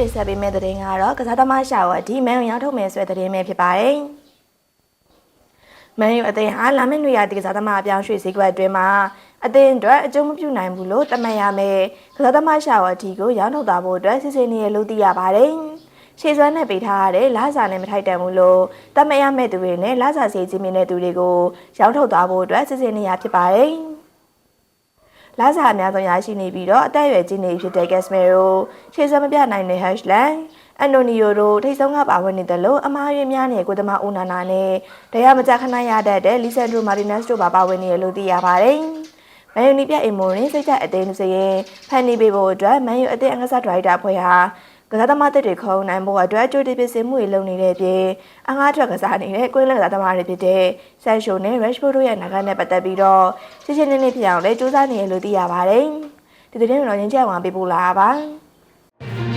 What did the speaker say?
တင်ဆက်ပေးမယ့်သတင်းကတော့ကစားသမားရှာဝတ်ဒီမန်ယူရောက်ထုတ်မယ်ဆိုတဲ့သတင်းပဲဖြစ်ပါတယ်။မန်ယူအသင်းဟာလာမယ့်နွေရာသီကစားသမားအပြောင်းရွှေ့စည်းကွက်အတွင်းမှာအသင်းအတွက်အကျုံးမပြုနိုင်ဘူးလို့သတ်မှတ်ရမယ်။ကစားသမားရှာဝတ်ဒီကိုရောင်းထုတ်သွားဖို့အတွက်စစ်စစ်နေရလို့သိရပါတယ်။ရှေ့စွမ်းနဲ့ပေးထားရတဲ့လာစာနဲ့မထိုက်တန်ဘူးလို့သတ်မှတ်ရမယ့်သူတွေနဲ့လာစာစီချင်းမြင့်တဲ့သူတွေကိုရောင်းထုတ်သွားဖို့အတွက်စစ်စစ်နေရဖြစ်ပါတယ်။ လာစာအများဆုံးရရှိနေပြီးတော့အသက်အရွယ်ကြီးနေဖြစ်တဲ့ Casemiro ရှေ့စမပြနိုင်တဲ့ Hashland အန်တိုနီယိုတို့ထိတ်ဆုံးကပါဝင်နေတယ်လို့အမားရင်းများနဲ့ကိုသမားဦးနာနာနဲ့တရားမကြခဏရတတ်တဲ့ Lisandro Martinez တို့ပါပါဝင်နေတယ်လို့သိရပါတယ်။မန်ယူနီပြအိမ်မိုရင်စိတ်ချအသေးစရင်ဖန်နီပေးဖို့အတွက်မန်ယူအသင်းအငှက်စားဒရိုက်တာဖွဲ့ဟာ ကစားသမားတွေခုံနိုင်ဖို့အတွက်ကြိုတင်ပြင်ဆင်မှုတွေလုပ်နေတဲ့အပြင်အငှားထွက်ကစားနေတဲ့ကွင်းလက်ကစားသမားတွေဖြစ်တဲ့ဆန်ရှိုနဲ့ Rashford တို့ရဲ့နာဂတ်နဲ့ပတ်သက်ပြီးတော့ရှင်းရှင်းလင်းလင်းဖြစ်အောင်လဲစူးစမ်းနေရလို့သိရပါတယ်။ဒီသတင်းကိုတော့ရင်းချက်အောင်ပေးပို့လာပါ။